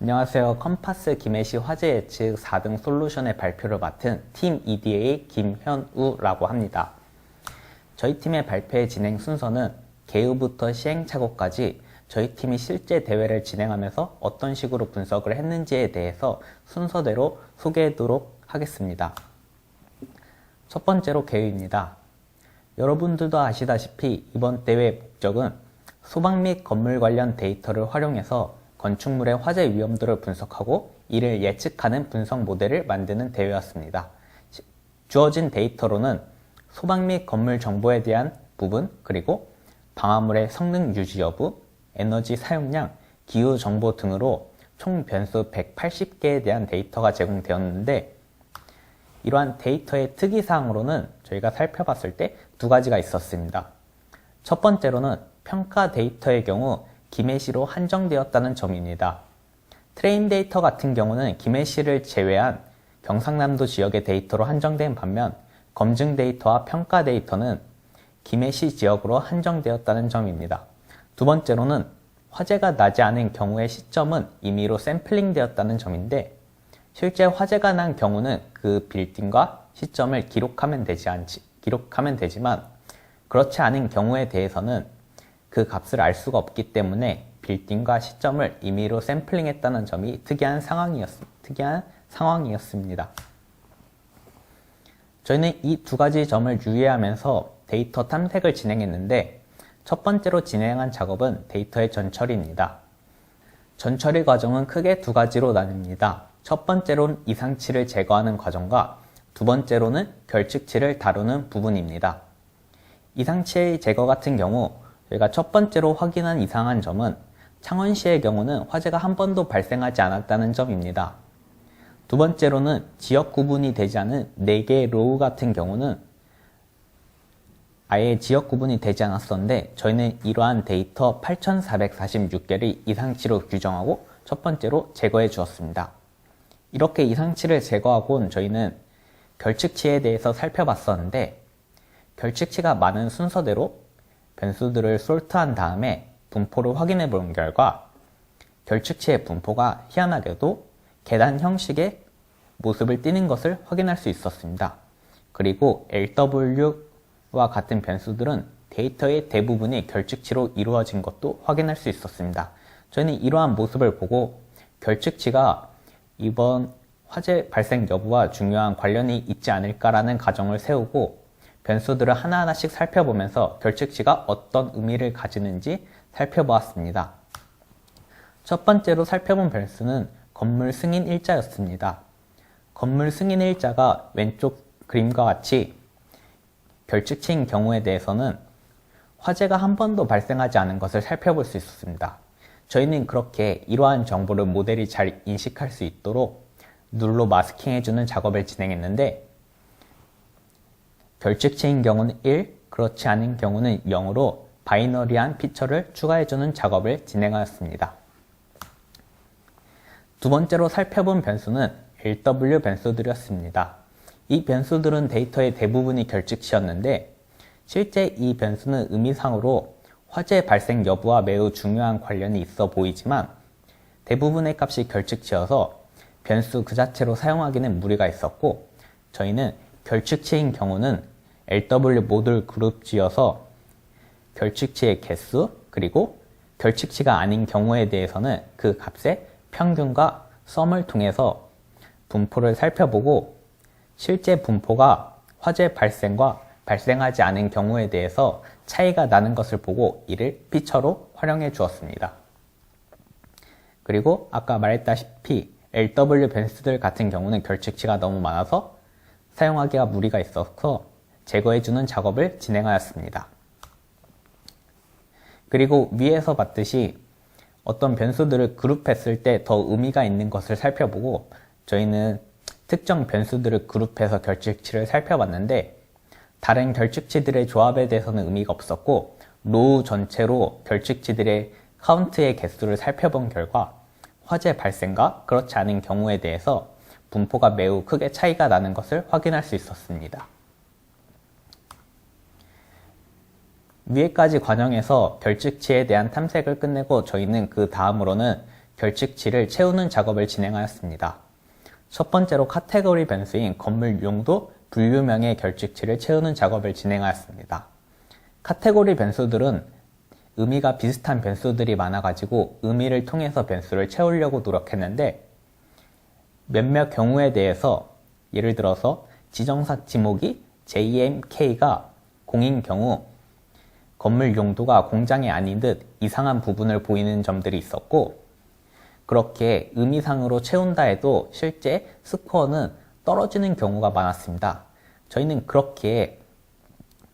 안녕하세요. 컴파스 김해시 화재 예측 4등 솔루션의 발표를 맡은 팀 EDA 김현우라고 합니다. 저희 팀의 발표의 진행 순서는 개요부터 시행착오까지 저희 팀이 실제 대회를 진행하면서 어떤 식으로 분석을 했는지에 대해서 순서대로 소개하도록 하겠습니다. 첫 번째로 개요입니다. 여러분들도 아시다시피 이번 대회의 목적은 소방 및 건물 관련 데이터를 활용해서 건축물의 화재 위험도를 분석하고 이를 예측하는 분석 모델을 만드는 대회였습니다. 시- 주어진 데이터로는 소방 및 건물 정보에 대한 부분, 그리고 방화물의 성능 유지 여부, 에너지 사용량, 기후 정보 등으로 총 변수 180개에 대한 데이터가 제공되었는데 이러한 데이터의 특이사항으로는 저희가 살펴봤을 때 두 가지가 있었습니다. 첫 번째로는 평가 데이터의 경우 김해시로 한정되었다는 점입니다. 트레인 데이터 같은 경우는 김해시를 제외한 경상남도 지역의 데이터로 한정된 반면 검증 데이터와 평가 데이터는 김해시 지역으로 한정되었다는 점입니다. 두 번째로는 화재가 나지 않은 경우의 시점은 임의로 샘플링 되었다는 점인데 실제 화재가 난 경우는 그 빌딩과 시점을 기록하면 되지 않지, 기록하면 되지만 그렇지 않은 경우에 대해서는 그 값을 알 수가 없기 때문에 빌딩과 시점을 임의로 샘플링했다는 점이 특이한 상황이었, 특이한 상황이었습니다. 저희는 이 두 가지 점을 유의하면서 데이터 탐색을 진행했는데 첫 번째로 진행한 작업은 데이터의 전처리입니다. 전처리 과정은 크게 두 가지로 나뉩니다. 첫 번째로는 이상치를 제거하는 과정과 두 번째로는 결측치를 다루는 부분입니다. 이상치의 제거 같은 경우 저희가 첫 번째로 확인한 이상한 점은 창원시의 경우는 화재가 한 번도 발생하지 않았다는 점입니다. 두 번째로는 지역 구분이 되지 않은 4개의 로우 같은 경우는 아예 지역 구분이 되지 않았었는데 저희는 이러한 데이터 8446개를 이상치로 규정하고 첫 번째로 제거해 주었습니다. 이렇게 이상치를 제거하고는 저희는 결측치에 대해서 살펴봤었는데 결측치가 많은 순서대로 변수들을 솔트한 다음에 분포를 확인해 본 결과 결측치의 분포가 희한하게도 계단 형식의 모습을 띠는 것을 확인할 수 있었습니다. 그리고 LW와 같은 변수들은 데이터의 대부분이 결측치로 이루어진 것도 확인할 수 있었습니다. 저희는 이러한 모습을 보고 결측치가 이번 화재 발생 여부와 중요한 관련이 있지 않을까라는 가정을 세우고 변수들을 하나하나씩 살펴보면서 결측치가 어떤 의미를 가지는지 살펴보았습니다. 첫 번째로 살펴본 변수는 건물 승인 일자였습니다. 건물 승인 일자가 왼쪽 그림과 같이 결측치인 경우에 대해서는 화재가 한 번도 발생하지 않은 것을 살펴볼 수 있었습니다. 저희는 그렇게 이러한 정보를 모델이 잘 인식할 수 있도록 눌로 마스킹해주는 작업을 진행했는데 결측치인 경우는 1, 그렇지 않은 경우는 0으로 바이너리한 피처를 추가해주는 작업을 진행하였습니다. 두 번째로 살펴본 변수는 LW 변수들이었습니다. 이 변수들은 데이터의 대부분이 결측치였는데 실제 이 변수는 의미상으로 화재 발생 여부와 매우 중요한 관련이 있어 보이지만 대부분의 값이 결측치여서 변수 그 자체로 사용하기는 무리가 있었고 저희는 결측치인 경우는 LW 모듈 그룹 지어서 결측치의 개수 그리고 결측치가 아닌 경우에 대해서는 그 값의 평균과 썸을 통해서 분포를 살펴보고 실제 분포가 화재 발생과 발생하지 않은 경우에 대해서 차이가 나는 것을 보고 이를 피처로 활용해 주었습니다. 그리고 아까 말했다시피 LW 변수들 같은 경우는 결측치가 너무 많아서 사용하기가 무리가 있어서 제거해주는 작업을 진행하였습니다. 그리고 위에서 봤듯이 어떤 변수들을 그룹했을 때 더 의미가 있는 것을 살펴보고 저희는 특정 변수들을 그룹해서 결측치를 살펴봤는데 다른 결측치들의 조합에 대해서는 의미가 없었고 로우 전체로 결측치들의 카운트의 개수를 살펴본 결과 화재 발생과 그렇지 않은 경우에 대해서 분포가 매우 크게 차이가 나는 것을 확인할 수 있었습니다. 위에까지 과정에서 결측치에 대한 탐색을 끝내고 저희는 그 다음으로는 결측치를 채우는 작업을 진행하였습니다. 첫 번째로 카테고리 변수인 건물 용도 분류명의 결측치를 채우는 작업을 진행하였습니다. 카테고리 변수들은 의미가 비슷한 변수들이 많아가지고 의미를 통해서 변수를 채우려고 노력했는데 몇몇 경우에 대해서 예를 들어서 지정사 지목이 JMK가 공인 경우 건물 용도가 공장이 아닌 듯 이상한 부분을 보이는 점들이 있었고 그렇게 의미상으로 채운다 해도 실제 스코어는 떨어지는 경우가 많았습니다. 저희는 그렇게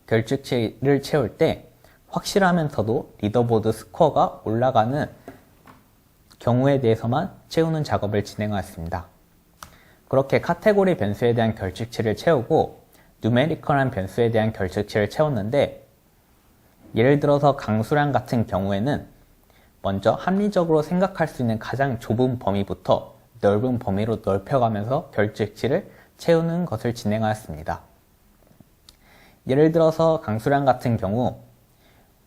결측치를 채울 때 확실하면서도 리더보드 스코어가 올라가는 경우에 대해서만 채우는 작업을 진행하였습니다. 그렇게 카테고리 변수에 대한 결측치를 채우고 누메리컬한 변수에 대한 결측치를 채웠는데 예를 들어서 강수량 같은 경우에는 먼저 합리적으로 생각할 수 있는 가장 좁은 범위부터 넓은 범위로 넓혀가면서 결측치를 채우는 것을 진행하였습니다. 예를 들어서 강수량 같은 경우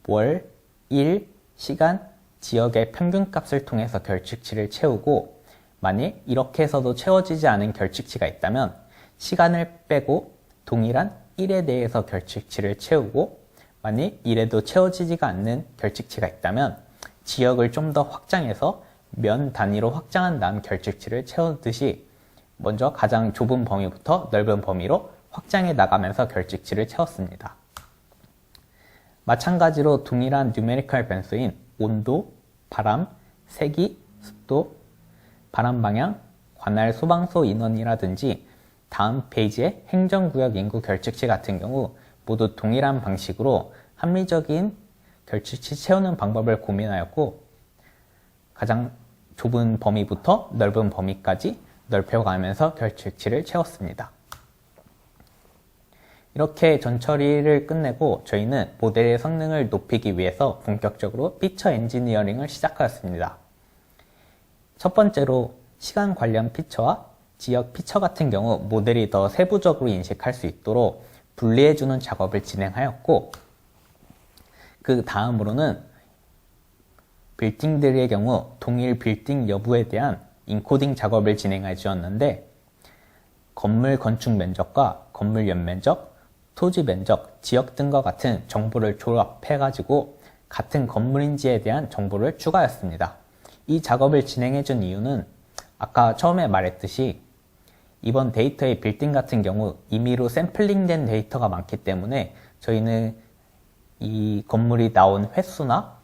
월, 일, 시간, 지역의 평균값을 통해서 결측치를 채우고 만일 이렇게 해서도 채워지지 않은 결측치가 있다면 시간을 빼고 동일한 1에 대해서 결측치를 채우고 만일 1에도 채워지지가 않는 결측치가 있다면 지역을 좀 더 확장해서 면 단위로 확장한 다음 결측치를 채우듯이 먼저 가장 좁은 범위부터 넓은 범위로 확장해 나가면서 결측치를 채웠습니다. 마찬가지로 동일한 뉴메리컬 변수인 온도, 바람, 세기, 습도, 바람 방향, 관할 소방서 인원이라든지 다음 페이지의 행정구역 인구 결측치 같은 경우 모두 동일한 방식으로 합리적인 결측치 채우는 방법을 고민하였고 가장 좁은 범위부터 넓은 범위까지 넓혀가면서 결측치를 채웠습니다. 이렇게 전처리를 끝내고 저희는 모델의 성능을 높이기 위해서 본격적으로 피처 엔지니어링을 시작하였습니다. 첫 번째로 시간 관련 피처와 지역 피처 같은 경우 모델이 더 세부적으로 인식할 수 있도록 분리해주는 작업을 진행하였고 그 다음으로는 빌딩들의 경우 동일 빌딩 여부에 대한 인코딩 작업을 진행해 주었는데 건물 건축 면적과 건물 연면적, 토지 면적, 지역 등과 같은 정보를 조합해 가지고 같은 건물인지에 대한 정보를 추가했습니다. 이 작업을 진행해 준 이유는 아까 처음에 말했듯이 이번 데이터의 빌딩 같은 경우 임의로 샘플링된 데이터가 많기 때문에 저희는 이 건물이 나온 횟수나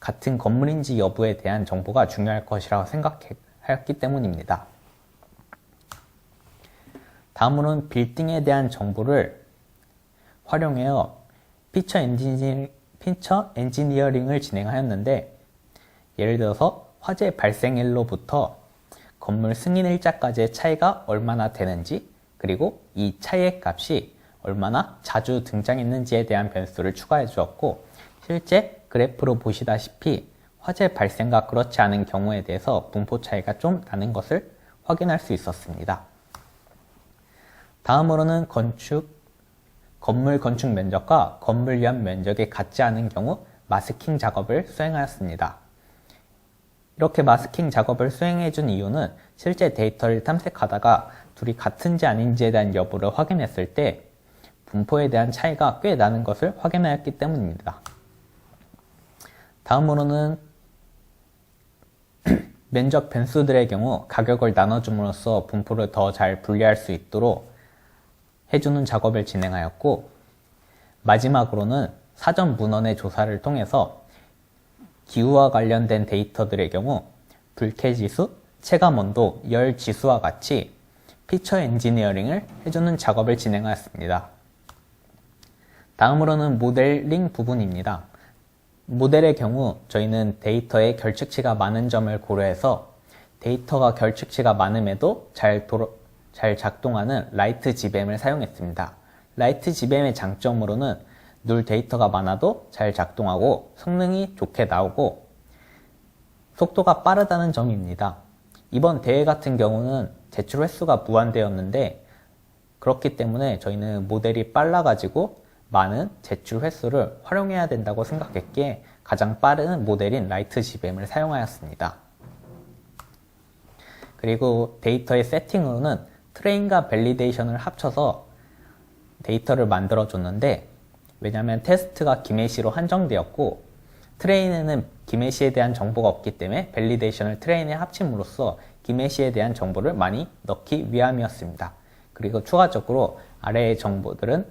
같은 건물인지 여부에 대한 정보가 중요할 것이라고 생각했기 때문입니다. 다음으로는 빌딩에 대한 정보를 활용하여 피처 엔지니, 피처 엔지니어링을 진행하였는데 예를 들어서 화재 발생일로부터 건물 승인 일자까지의 차이가 얼마나 되는지 그리고 이 차이의 값이 얼마나 자주 등장했는지에 대한 변수를 추가해 주었고 실제 그래프로 보시다시피 화재 발생과 그렇지 않은 경우에 대해서 분포 차이가 좀 나는 것을 확인할 수 있었습니다. 다음으로는 건축, 건물 건축 면적과 건물 연 면적이 같지 않은 경우 마스킹 작업을 수행하였습니다. 이렇게 마스킹 작업을 수행해 준 이유는 실제 데이터를 탐색하다가 둘이 같은지 아닌지에 대한 여부를 확인했을 때 분포에 대한 차이가 꽤 나는 것을 확인하였기 때문입니다. 다음으로는 면적 변수들의 경우 가격을 나눠줌으로써 분포를 더 잘 분리할 수 있도록 해주는 작업을 진행하였고 마지막으로는 사전 문헌의 조사를 통해서 기후와 관련된 데이터들의 경우 불쾌지수, 체감온도, 열지수와 같이 피처 엔지니어링을 해주는 작업을 진행하였습니다. 다음으로는 모델링 부분입니다. 모델의 경우 저희는 데이터에 결측치가 많은 점을 고려해서 데이터가 결측치가 많음에도 잘, 도로, 잘 작동하는 라이트 GBM을 사용했습니다. 라이트 GBM의 장점으로는 늘 데이터가 많아도 잘 작동하고 성능이 좋게 나오고 속도가 빠르다는 점입니다. 이번 대회 같은 경우는 제출 횟수가 무한대였는데 그렇기 때문에 저희는 모델이 빨라가지고 많은 제출 횟수를 활용해야 된다고 생각했기에 가장 빠른 모델인 라이트 GBM을 사용하였습니다. 그리고 데이터의 세팅으로는 트레인과 밸리데이션을 합쳐서 데이터를 만들어 줬는데 왜냐하면 테스트가 김해시로 한정되었고 트레인에는 김해시에 대한 정보가 없기 때문에 밸리데이션을 트레인에 합침으로써 김해시에 대한 정보를 많이 넣기 위함이었습니다. 그리고 추가적으로 아래의 정보들은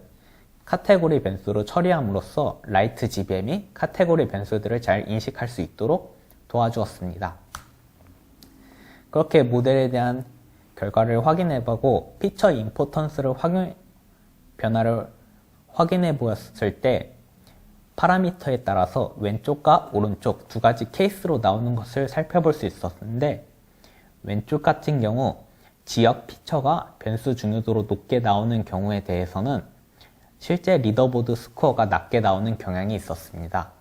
카테고리 변수로 처리함으로써 라이트 GBM이 카테고리 변수들을 잘 인식할 수 있도록 도와주었습니다. 그렇게 모델에 대한 결과를 확인해 보고 피처 임포턴스를 확인, 변화를 확인해 보았을 때 파라미터에 따라서 왼쪽과 오른쪽 두 가지 케이스로 나오는 것을 살펴볼 수 있었는데 왼쪽 같은 경우 지역 피처가 변수 중요도로 높게 나오는 경우에 대해서는 실제 리더보드 스코어가 낮게 나오는 경향이 있었습니다.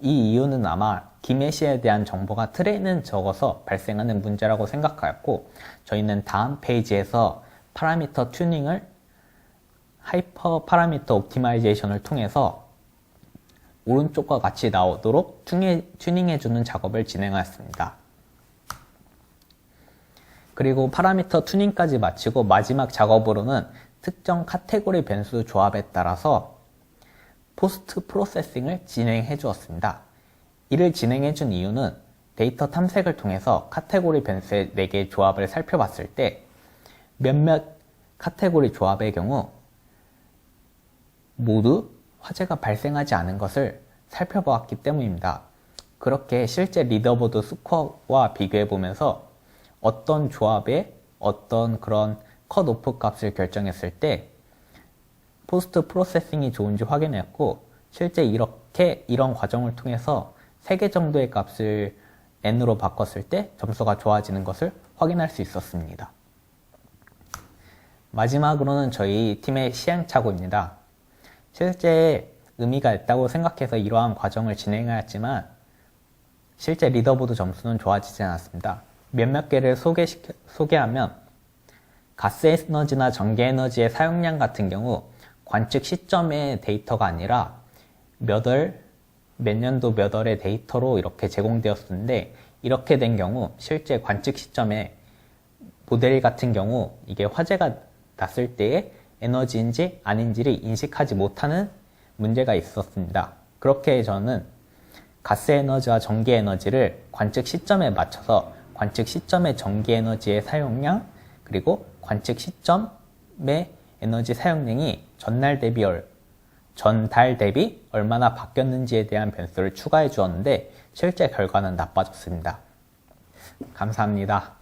이 이유는 아마 김해시에 대한 정보가 트레이는 적어서 발생하는 문제라고 생각하였고 저희는 다음 페이지에서 파라미터 튜닝을 하이퍼 파라미터 옵티마이제이션을 통해서 오른쪽과 같이 나오도록 튜닝해주는 작업을 진행하였습니다. 그리고 파라미터 튜닝까지 마치고 마지막 작업으로는 특정 카테고리 변수 조합에 따라서 포스트 프로세싱을 진행해 주었습니다. 이를 진행해 준 이유는 데이터 탐색을 통해서 카테고리 변수의 4개의 조합을 살펴봤을 때 몇몇 카테고리 조합의 경우 모두 화재가 발생하지 않은 것을 살펴보았기 때문입니다. 그렇게 실제 리더보드 스코어와 비교해 보면서 어떤 조합에 어떤 그런 컷오프 값을 결정했을 때 포스트 프로세싱이 좋은지 확인했고 실제 이렇게 이런 과정을 통해서 3개 정도의 값을 n으로 바꿨을 때 점수가 좋아지는 것을 확인할 수 있었습니다. 마지막으로는 저희 팀의 시행착오입니다. 실제 의미가 있다고 생각해서 이러한 과정을 진행하였지만 실제 리더보드 점수는 좋아지지 않았습니다. 몇몇 개를 소개시켜, 소개하면 가스 에너지나 전기 에너지의 사용량 같은 경우 관측 시점의 데이터가 아니라 몇 월, 몇 년도 몇 월의 데이터로 이렇게 제공되었는데 이렇게 된 경우 실제 관측 시점에 모델 같은 경우 이게 화재가 났을 때의 에너지인지 아닌지를 인식하지 못하는 문제가 있었습니다. 그렇게 저는 가스 에너지와 전기 에너지를 관측 시점에 맞춰서 관측 시점의 전기 에너지의 사용량 그리고 관측 시점의 에너지 사용량이 전날 대비 얼, 전달 대비 얼마나 바뀌었는지에 대한 변수를 추가해 주었는데 실제 결과는 나빠졌습니다. 감사합니다.